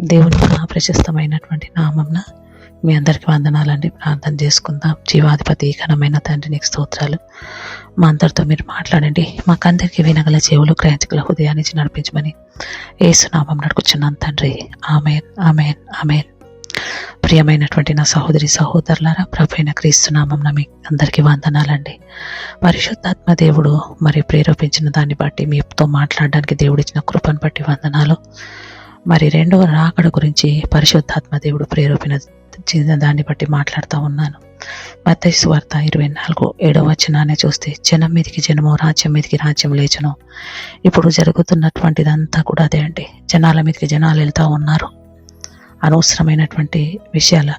దేవుని ప్రశస్తమైనటువంటి నామంన మీ అందరికీ వందనాలండి. ప్రార్థన చేసుకుందాం. జీవాధిపతి ఘనమైన తండ్రి నీకు స్తోత్రాలు. మా అందరితో మీరు మాట్లాడండి. మాకందరికి వినగల చెవులు గ్రహించగల హృదయాన్ని నడిపించమని ఏసునామం నడుకుచున్నాను తండ్రి. Amen amen amen. ప్రియమైనటువంటి నా సహోదరి సహోదరులారా ప్రభైన క్రీస్తునామం మీ అందరికీ వందనాలండి. పరిశుద్ధాత్మ దేవుడు మరి ప్రేరేపించిన దాన్ని బట్టి మీతో మాట్లాడడానికి దేవుడిచ్చిన కృపను బట్టి వందనాలు. మరి రెండవ రాకడ గురించి పరిశుద్ధాత్మ దేవుడు ప్రేరేపిన దాన్ని బట్టి మాట్లాడుతూ ఉన్నాను. మత్తయి ఇరవై నాలుగు ఏడవ వచనాన్ని చూస్తే జనం మీదికి జనము రాజ్యం మీదికి రాజ్యం లేచను. ఇప్పుడు జరుగుతున్నటువంటిదంతా కూడా అదే అండి. జనాల మీదకి జనాలు వెళ్తూ ఉన్నారు. అనవసరమైనటువంటి విషయాల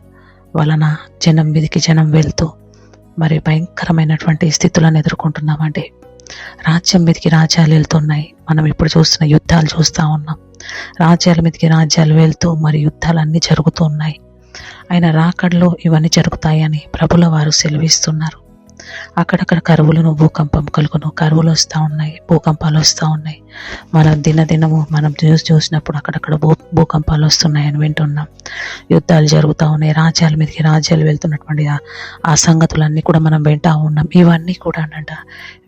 వలన జనం మీదికి జనం వెళ్తూ మరి భయంకరమైనటువంటి స్థితులను ఎదుర్కొంటున్నామండి. రాజ్యం మీదకి రాజ్యాలు వెళ్తున్నాయి. మనం ఇప్పుడు చూస్తున్న యుద్ధాలు చూస్తూ ఉన్నాం. రాజ్యాల మీదకి రాజ్యాలు వెళ్తూ మరి యుద్ధాలు అన్నీ జరుగుతూ ఉన్నాయి. ఆయన రాకడలో ఇవన్నీ జరుగుతాయని ప్రభుల వారు సెలవిస్తున్నారు. అక్కడక్కడ కరువులను భూకంపం కలుగును. కరువులు వస్తూ ఉన్నాయి భూకంపాలు వస్తూ ఉన్నాయి. మనం దినదినము మనం న్యూస్ చూసినప్పుడు అక్కడక్కడ భూ భూకంపాలు వస్తున్నాయని వింటున్నాం. యుద్ధాలు జరుగుతూ ఉన్నాయి రాజ్యాల మీదకి రాజ్యాలు వెళ్తున్నటువంటి ఆ- సంగతులన్నీ కూడా మనం వింటూ ఉన్నాం. ఇవన్నీ కూడా అనంట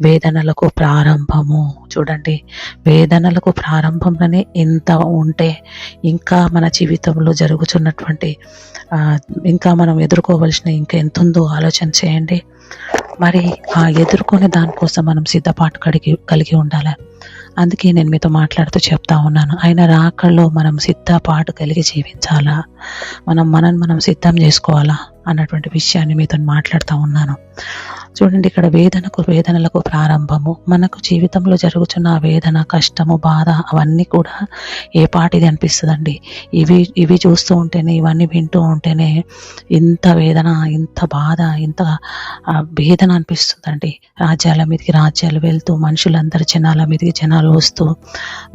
వేదనలకు ప్రారంభము. చూడండి వేదనలకు ప్రారంభంలోనే ఇంత ఉంటే ఇంకా మన జీవితంలో జరుగుతున్నటువంటి ఇంకా మనం ఎదుర్కోవలసిన ఇంకా ఎంతుందో ఆలోచన చేయండి. మరి ఆ ఎదుర్కొనే దానికోసం మనం సిద్ధపాటు కలిగి కలిగి ఉండాలి? అందుకే నేను మీతో మాట్లాడుతూ చెప్తా ఉన్నాను. ఆయన రాకల్లో మనం సిద్ధపాటు కలిగి జీవించాలా? మనం మనం మనం సిద్ధం చేసుకోవాలా? అన్నటువంటి విషయాన్ని మీతో మాట్లాడుతూ ఉన్నాను. చూడండి ఇక్కడ వేదనకు వేదనలకు ప్రారంభము. మనకు జీవితంలో జరుగుతున్న వేదన కష్టము బాధ అవన్నీ కూడా ఏ పాటిది అనిపిస్తుందండి. ఇవి ఇవి చూస్తూ ఉంటేనే ఇవన్నీ వింటూ ఉంటేనే ఇంత వేదన ఇంత బాధ ఇంత వేదన అనిపిస్తుందండి. రాజ్యాల మీదకి రాజ్యాలు వెళ్తూ మనుషులందరి జనాల మీదకి జనాలు వస్తూ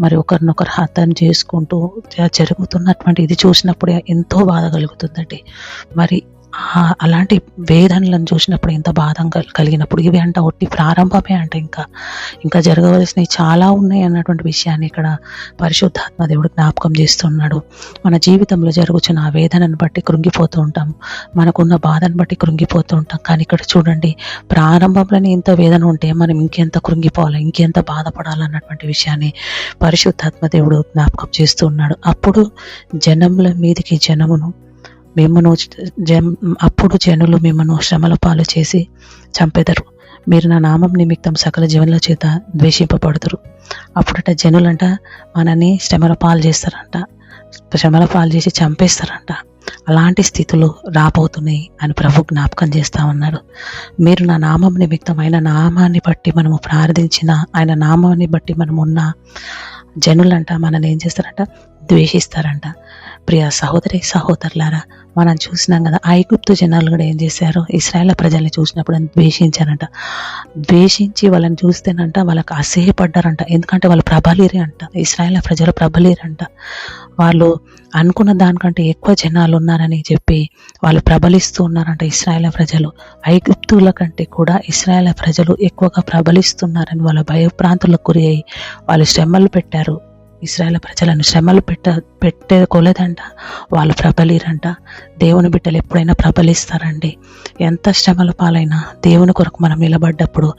మరి ఒకరినొకరు హతం చేసుకుంటూ జరుగుతున్నటువంటి ఇది చూసినప్పుడే ఎంతో బాధ కలుగుతుందండి. మరి అలాంటి వేదనలను చూసినప్పుడు ఎంత బాధం కలిగినప్పుడు ఇవి అంట ఒట్టి ప్రారంభమే అంట ఇంకా. ఇంకా జరగవలసినవి చాలా ఉన్నాయి అన్నటువంటి విషయాన్ని ఇక్కడ పరిశుద్ధాత్మ దేవుడు జ్ఞాపకం చేస్తున్నాడు. మన జీవితంలో జరుగుతున్న ఆ వేదనను బట్టి కృంగిపోతూ ఉంటాం. మనకున్న బాధను బట్టి కృంగిపోతూ ఉంటాం. కానీ ఇక్కడ చూడండి ప్రారంభంలోనే ఇంత వేదన ఉంటే మనం ఇంకెంత కృంగిపోవాలి ఇంకెంత బాధపడాలన్నటువంటి విషయాన్ని పరిశుద్ధాత్మ దేవుడు జ్ఞాపకం చేస్తూ ఉన్నాడు అప్పుడు జనముల మీదకి జనమును మిమ్మను అప్పుడు జనులు మిమ్మను శ్రమల పాలు చేసి చంపెదరు. మీరు నా నామం నిమిత్తం సకల జీవనుల చేత ద్వేషింపబడతారు అప్పుడట జనులంట మనని శ్రమల పాలు చేస్తారంట. శ్రమల పాలు చేసి చంపేస్తారంట. అలాంటి స్థితులు రాబోతున్నాయి అని ప్రభు జ్ఞాపకం చేస్తా ఉన్నాడు. మీరు నా నామం నిమిత్తం ఆయన నామాన్ని బట్టి మనము ప్రార్థించిన ఆయన నామాన్ని బట్టి మనమున్న ఉన్న జనులంట మనని ఏం చేస్తారంట? ద్వేషిస్తారంట. ప్రియ సహోదరి సహోదరులారా మనం చూసినాం కదా ఐగుప్తు జనాలు కూడా ఏం చేశారు? ఇస్రాయేల్ ప్రజల్ని చూసినప్పుడు ద్వేషించారంట. ద్వేషించి వాళ్ళని చూస్తేనంట వాళ్ళకి అసహ్యపడ్డారంట. ఎందుకంటే వాళ్ళు ప్రబలిరి అంట. ఇస్రాయేల్ ప్రజలు ప్రబలిరంట వాళ్ళు అనుకున్న దానికంటే ఎక్కువ జనాలు ఉన్నారని చెప్పి వాళ్ళు ప్రబలిస్తూ ఉన్నారంట ఇస్రాయేల్ ప్రజలు. ఐగుప్తుల కంటే కూడా ఇస్రాయేల్ ప్రజలు ఎక్కువగా ప్రబలిస్తున్నారని వాళ్ళ భయప్రాంతులకు గురి అయి వాళ్ళు శ్రమలు పెట్టారు. ఇస్రాయల్ ప్రజలను శ్రమలు పెట్ట పెట్టుకోలేదంట. వాళ్ళు ప్రబలిరంట. దేవుని బిడ్డలు ఎప్పుడైనా ప్రబలిస్తారండి. ఎంత శ్రమల పాలైనా దేవుని కొరకు మనం నిలబడ్డప్పుడు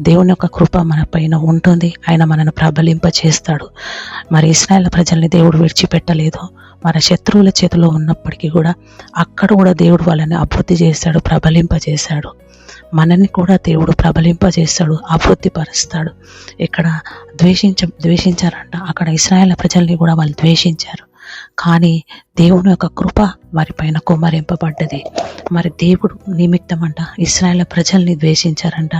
దేవుని యొక్క కృప మన పైన ఉంటుంది. ఆయన మనను ప్రబలింప చేస్తాడు మరి ఇస్రాయల్ ప్రజల్ని దేవుడు విడిచిపెట్టలేదు. మన శత్రువుల చేతిలో ఉన్నప్పటికీ కూడా అక్కడ కూడా దేవుడు వాళ్ళని అభివృద్ధి చేశాడు ప్రబలింప చేశాడు మనల్ని కూడా దేవుడు ప్రబలింపజేస్తాడు అభివృద్ధి పరుస్తాడు ఇక్కడ ద్వేషించ ద్వేషించారంట. అక్కడ ఇస్రాయేల్ ప్రజల్ని కూడా వాళ్ళు ద్వేషించారు. కానీ దేవుని యొక్క కృప వారిపైన కుమ్మరింపబడ్డది. మరి దేవుడు నిమిత్తం అంట ఇస్రాయేల్ ప్రజల్ని ద్వేషించారంట.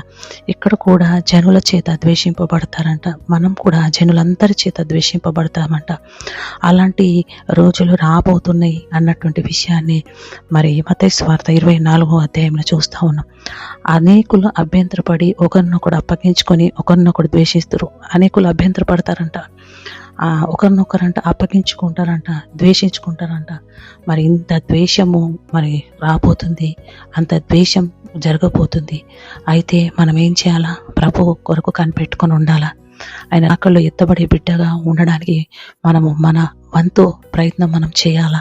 ఇక్కడ కూడా జనుల చేత ద్వేషింపబడతారంట. మనం కూడా జనులందరి చేత ద్వేషింపబడతామంట. అలాంటి రోజులు రాబోతున్నాయి అన్నటువంటి విషయాన్ని మరి మత స్వార్థ ఇరవై నాలుగో అధ్యాయంలో చూస్తూ ఉన్నాం. అనేకులు అభ్యంతరపడి ఒకరినొకడు అప్పగించుకొని ఒకరినొకడు ద్వేషిస్తారు. అనేకులు అభ్యంతరపడతారంట. ఒకరినొకరంట అప్పగించుకుంటారంట ద్వేషించుకుంటారంట. మరి ఇంత ద్వేషము మరి రాబోతుంది అంత ద్వేషం జరగబోతుంది. అయితే మనం ఏం చేయాలా? ప్రభు కొరకు కనిపెట్టుకొని ఉండాలా? ఆయన అక్కల్లో ఎత్తబడే బిడ్డగా ఉండడానికి మనము మన వంతు ప్రయత్నం మనం చేయాలా?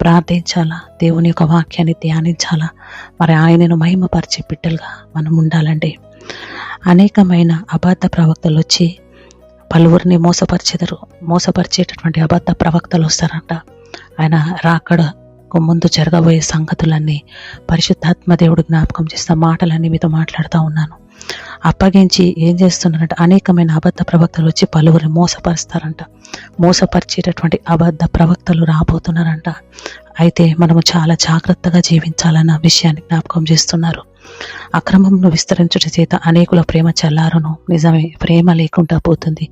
ప్రార్థించాలా? దేవుని యొక్క వాక్యాన్ని ధ్యానించాలా? మరి ఆయనను మహిమపరిచే బిడ్డలుగా మనం ఉండాలండి అనేకమైన అబద్ధ ప్రవక్తలు వచ్చి పలువురిని మోసపరిచెదరు మోసపరిచేటటువంటి అబద్ధ ప్రవక్తలు వస్తారంట. ఆయన రాకడకు ముందు జరగబోయే సంగతులన్నీ పరిశుద్ధాత్మ దేవుడు జ్ఞాపకం చేస్తా మాటలన్నీ మీతో మాట్లాడుతూ ఉన్నాను. అప్పగించి ఏం చేస్తున్నారంటే? అనేకమైన అబద్ధ ప్రవక్తలు వచ్చి పలువురిని మోసపరుస్తారంట. మోసపరిచేటటువంటి అబద్ధ ప్రవక్తలు రాబోతున్నారంట. అయితే మనము చాలా జాగ్రత్తగా జీవించాలన్న విషయాన్ని జ్ఞాపకం చేస్తున్నారు. అక్రమంను విస్తరించుట చేత అనేకుల ప్రేమ చల్లారును. నిజమే ప్రేమ లేకుండా పోతుంది.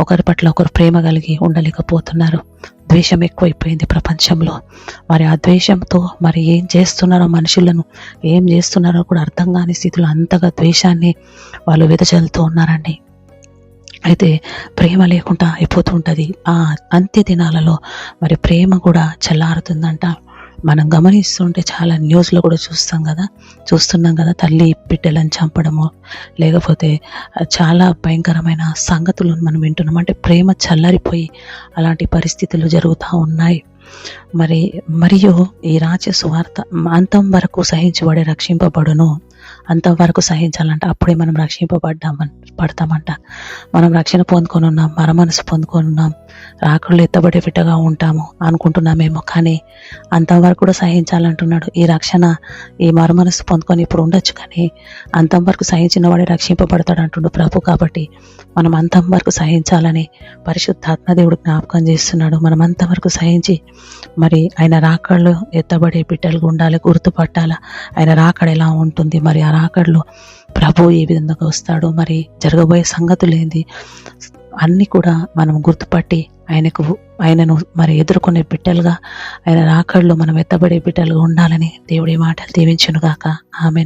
ఒకరి పట్ల ఒకరు ప్రేమ కలిగి ఉండలేకపోతున్నారు. ద్వేషం ఎక్కువైపోయింది ప్రపంచంలో. మరి ఆ ద్వేషంతో మరి ఏం చేస్తున్నారో మనుషులను ఏం చేస్తున్నారో కూడా అర్థం కాని స్థితిలో అంతగా ద్వేషాన్ని వాళ్ళు వెదజల్లుతూ ఉన్నారండి. అయితే ప్రేమ లేకుండా అయిపోతూ ఉంటుంది. ఆ అంత్య దినాలలో మరి ప్రేమ కూడా చల్లారుతుందంట. మనం గమనిస్తుంటే చాలా న్యూస్లో కూడా చూస్తాం కదా. చూస్తున్నాం కదా తల్లి బిడ్డలను చంపడము లేకపోతే చాలా భయంకరమైన సంగతులను మనం వింటున్నాం. అంటే ప్రేమ చల్లారిపోయి అలాంటి పరిస్థితులు జరుగుతూ ఉన్నాయి. మరి మరియు ఈ రాజ్య సువార్త అంతం వరకు సహించబడే రక్షింపబడును. అంతం వరకు సహించాలంట అప్పుడే మనం రక్షింపబడ్డామని పడతామంట. మనం రక్షణ పొందుకొని ఉన్నాం మరమనసు పొందుకొని ఉన్నాం. రాకుళ్ళు ఎత్తబడే బిడ్డగా ఉంటాము అనుకుంటున్నామేమో కానీ అంతవరకు కూడా సహించాలంటున్నాడు. ఈ రక్షణ ఈ మరమనస్సు పొందుకొని ఇప్పుడు ఉండొచ్చు కానీ అంతం వరకు సహించిన వాడే రక్షింపబడతాడు అంటుండు ప్రభు. కాబట్టి మనం అంతం వరకు సహించాలని పరిశుద్ధాత్మ దేవుడు జ్ఞాపకం చేస్తున్నాడు. మనం అంతవరకు సహించి మరి ఆయన రాకళ్ళు ఎత్తబడే బిడ్డలుగా ఉండాలి గుర్తుపట్టాలా? ఆయన రాకడ ఎలా ఉంటుంది? మరి ఆ రాకడలో ప్రభు ఏ విధంగా వస్తాడు? మరి జరగబోయే సంగతులు ఏంది? అన్నీ కూడా మనం గుర్తుపట్టి ఆయనకు ఆయనను మరి ఎదుర్కొనే బిడ్డలుగా ఆయన రాకళ్ళు మనం ఎత్తబడే బిడ్డలుగా ఉండాలని దేవుడి మాటలు దీవించునుగాక. ఆమె